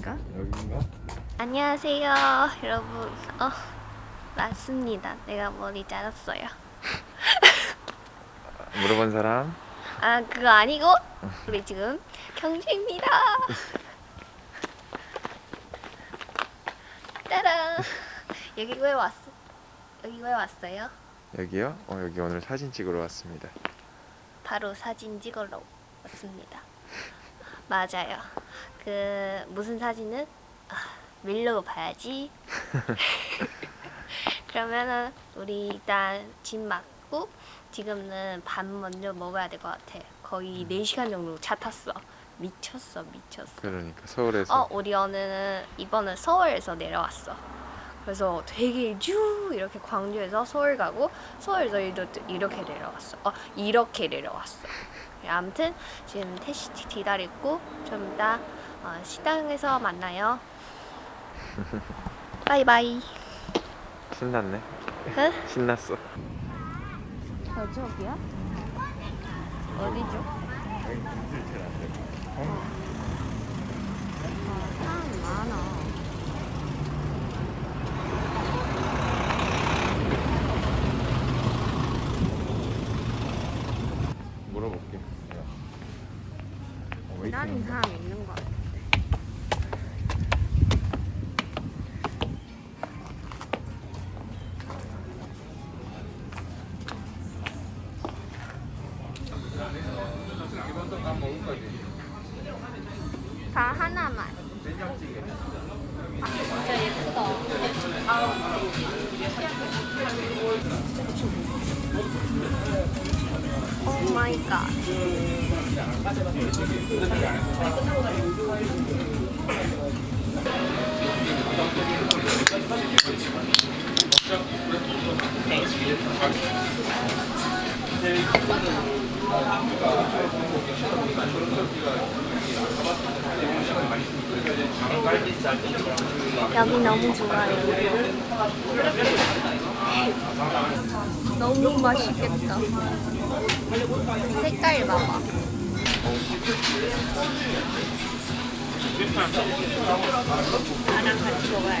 여긴가? 여긴가? 안녕하세요, 여러분. 어, 맞습니다. 내가 머리 잘랐어요. 물어본 사람? 아 그거 아니고 우리 지금 경주입니다. 따란 여기 왜 왔어? 여기 왜 왔어요? 여기요? 어 여기 오늘 사진 찍으러 왔습니다. 바로 사진 찍으러 왔습니다. 맞아요. 그 무슨 사진은 아, 밀로 봐야지. 그러면은 우리 일단 짐 맞고 지금은 밥 먼저 먹어야 될 것 같아. 거의 4시간 정도 차 탔어. 미쳤어, 미쳤어. 그러니까 서울에서 어, 우리 오늘은 이번은 서울에서 내려왔어. 그래서 되게 쭉 이렇게 광주에서 서울 가고 서울에서 이렇게, 이렇게 내려왔어. 어, 이렇게 내려왔어. 아무튼 지금 택시 기다리고 좀 이따 어, 식당에서 만나요. 바이바이. 신났네. 응? 신났어. 저쪽이야? 어디죠? 아, 사람 많아. 물어볼게. 어, 기다리는 사람 있는 것 같은데. 다 하나만. 진짜 예쁘다. 오 마이 갓. 여기 너무 좋아요. 너무 맛있겠다. 색깔 봐봐. 나랑 같이 먹어야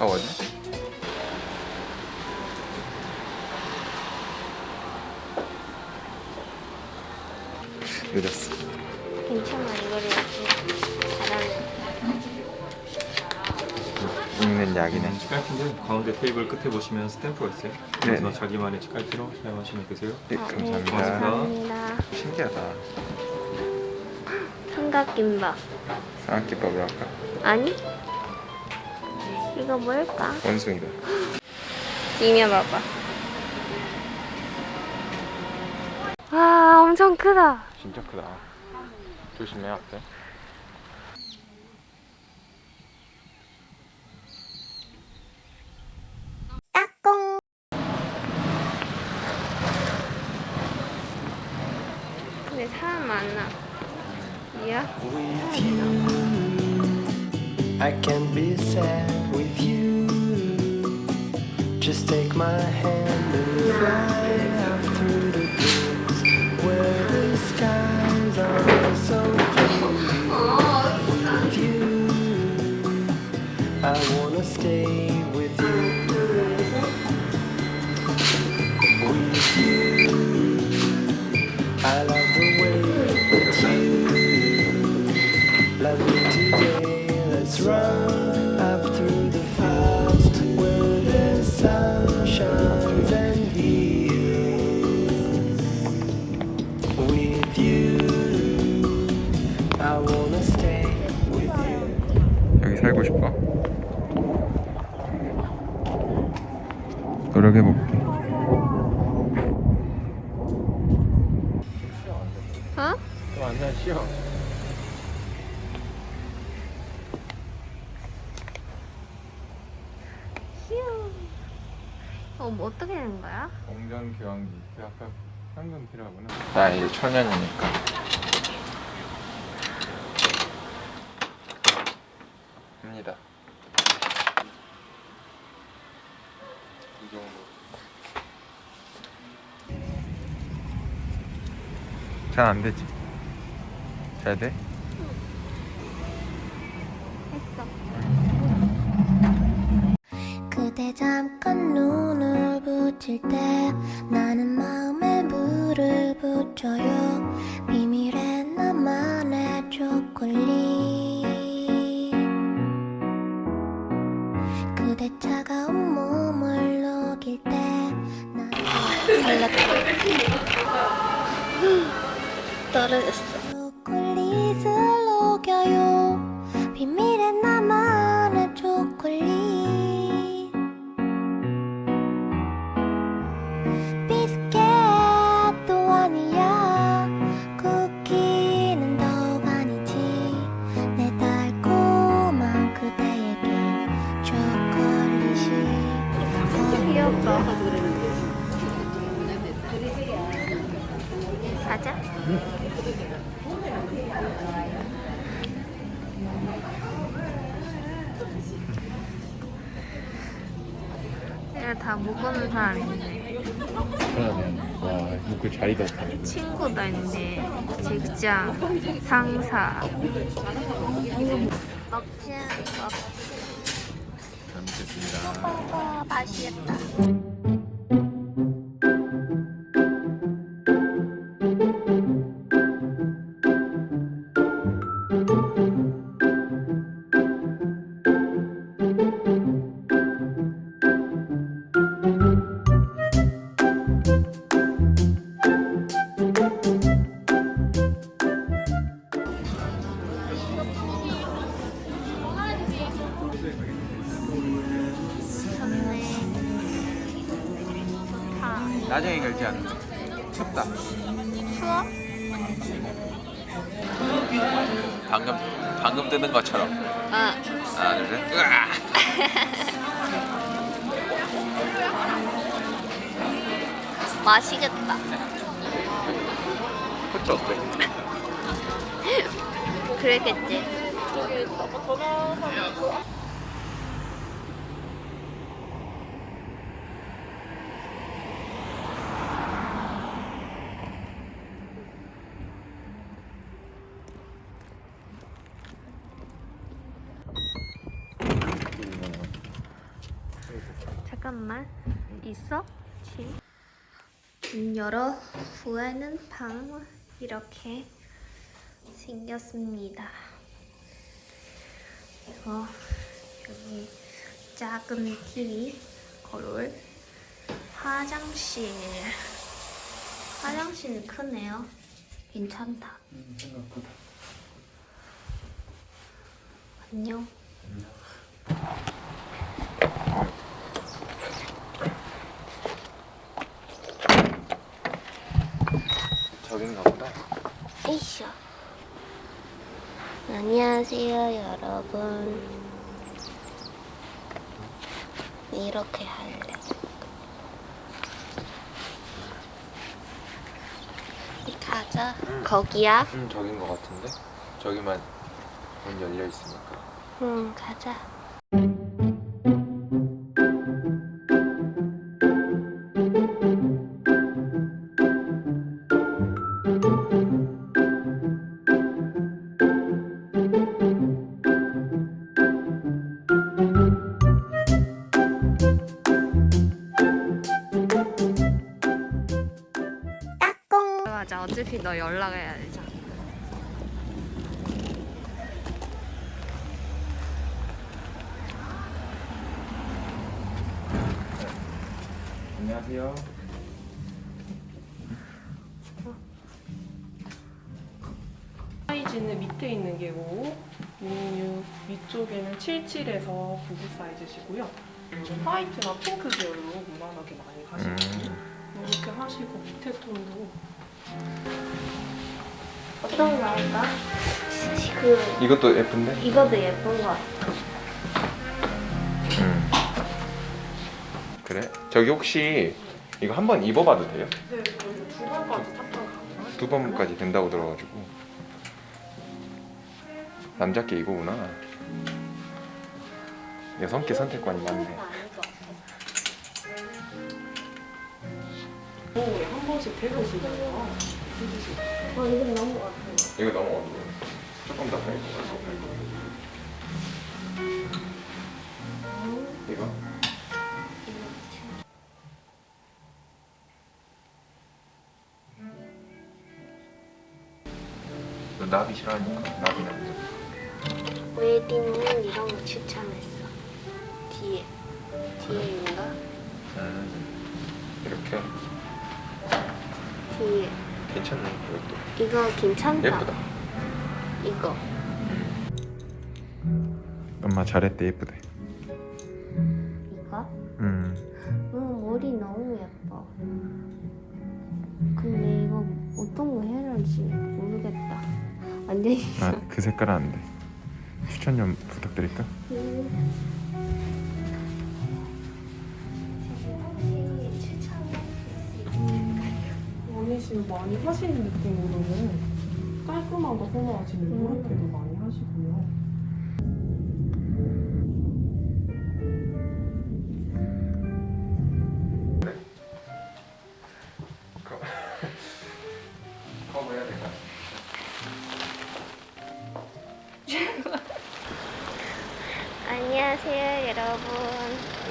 가워지? 늦었어. 괜찮아 이거를 이렇게 잘하는. 읽는 약이네. 치카이트인데 가운데 테이블 끝에 보시면 스탬프가 있어요. 그래서 네네. 자기만의 치카이트로 사용하시면 되세요. 네, 아, 네, 감사합니다. 감사합니다. 신기하다. 삼각김밥. 삼각김밥으로 할까? 아니? 이거 뭘까? 원숭이다. 이면 봐봐. 와, 엄청 크다. 진짜 크다. 조심해 앞에. 따꿍. 근데 사람. Yeah. with you. I can't be sad with you. Just take my hand and fly 어? 좀 앉아 쉬어. 휴. 어, 뭐 어떻게 되는 거야? 공전 교환기. 그 아까 현금 필요하구나. 나 이제 초년이니까. 합니다. 이 정도. 잘 안 되지? 잘 돼? 했어. 그대 잠깐 눈을 붙일 때 나는 마음에 물을 붙여요 비밀의 나만의 초콜릿 그대 차가운 몸을 녹일 때 나는 떨어졌어. 다 묶어놓은 사람 있네. 그러네. 와, 묶을 자리가 없다. 친구도 있네. 직장, 상사. 먹지 먹. 잘 먹겠습니다. 어, 맛있겠다. 방금 방금 뜨는 것처럼. 응. 하나, 둘, 셋. 으아! 맛있겠다. 호주 어때? 그랬겠지. 잠깐만 있어? 지. 문 열어 후에는 방 이렇게 생겼습니다. 이거 여기 작은 TV 거울 화장실 화장실 크네요. 괜찮다. 안녕. 저긴가 보다. 에이쇼. 안녕하세요, 여러분. 이렇게 할래. 가자. 거기야? 음, 저긴 거 같은데. 저기만 문 열려 있으니까. 응 가자. 안녕하세요. 사이즈는 밑에 있는 게 5, 66 위쪽에는 77에서 99 사이즈시고요. 화이트나 핑크 계열로 무난하게 많이 가시거든요. 이렇게 하시고 밑에 톤도 어떤 거 할까? 그 이것도 예쁜데? 이것도 예쁜 거 같아. 그래? 저기 혹시 이거 한 번 입어봐도 돼요? 네, 저희 두 번까지 탑장 가능하시고 두 번까지 된다고 들어가지고 남자께 이거구나. 여성께 선택권이 많네. 오후에 한 번씩 데려오시면서 어 이건 너무 같아. 이거 너무 어두워. 조금 더 밝고. 이거? 나비 싫어하니까 나비 남자. 웨딩은 이런 거 추천했어. 뒤에 뒤에인가? 음, 이렇게 뒤에 괜찮네 이것도 이거 괜찮다. 예쁘다. 이거 엄마 잘했대 예쁘대. 이거? 음. 응 머리 너무 예뻐. 근데 이거 어떤 거 해야 할지 모르겠다. 안 돼. 아 그 색깔은 안 돼. 추천 좀 부탁드릴까? 원희씨 많이 하시는 느낌으로는 깔끔한 거 선호하시면 이렇게도 많이 하시고요.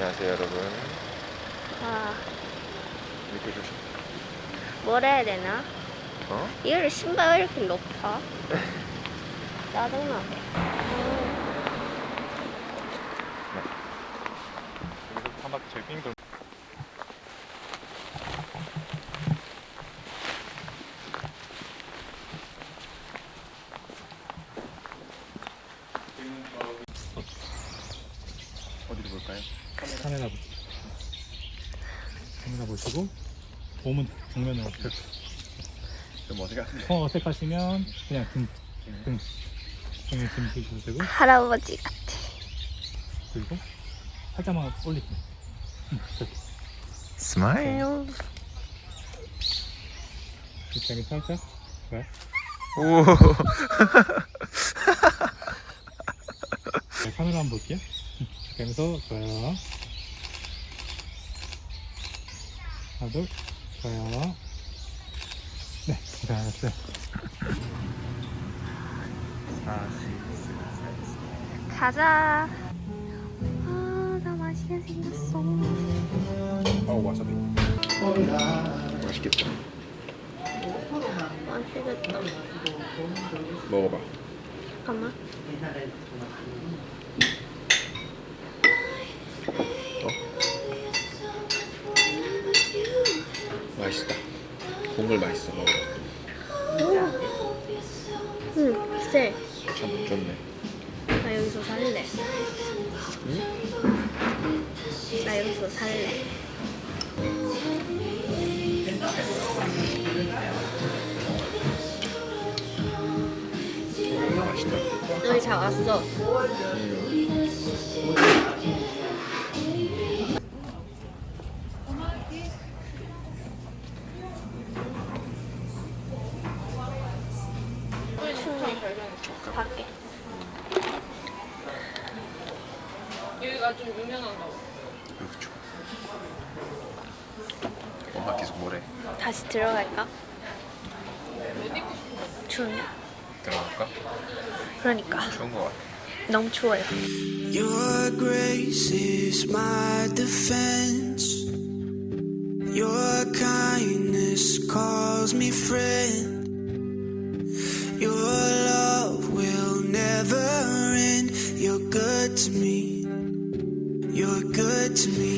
안녕하세요 여러분. 아 이렇게 조심. 뭘 해야 되나? 어? 이거를 신발 왜 이렇게 높아? 짜증나게. 한 바퀴 저기 빙 돌. 어디로 볼까요? 카메라 보- 카메라 보시고 몸은 정면으로 좀 어디가? 더 어색하시면 그냥 등, 등 등에 등 드셔도 되고 할아버지 같아. 그리고 살짝만 올리세요 응, 그렇게 스마일. 이렇게 살짝 좋아요 오. 네, 카메라 한번 볼게요 응, 이렇게 하면서 좋아요 하나 둘 좋아요 네 잘했어요 가자. 아, 나 맛있게 생겼어. 어 와사비. 맛있겠다. 맛있겠다. 먹어봐. 잠깐만. 국물 맛있어. 응, 쎄. 참 좋네. 나 여기서 살래. 나 여기서 살래. 맛있다. 여기 잘 왔어. 춥네. 밖에. 여기가 좀 유명한가 봐. 그렇죠. 엄마 계속 뭐래? 다시 들어갈까? 추운데? 들어갈까? 그러니까 좋은 거 같아. 너무 추워요. Your grace is my defense. Your kindness calls me friend. To me.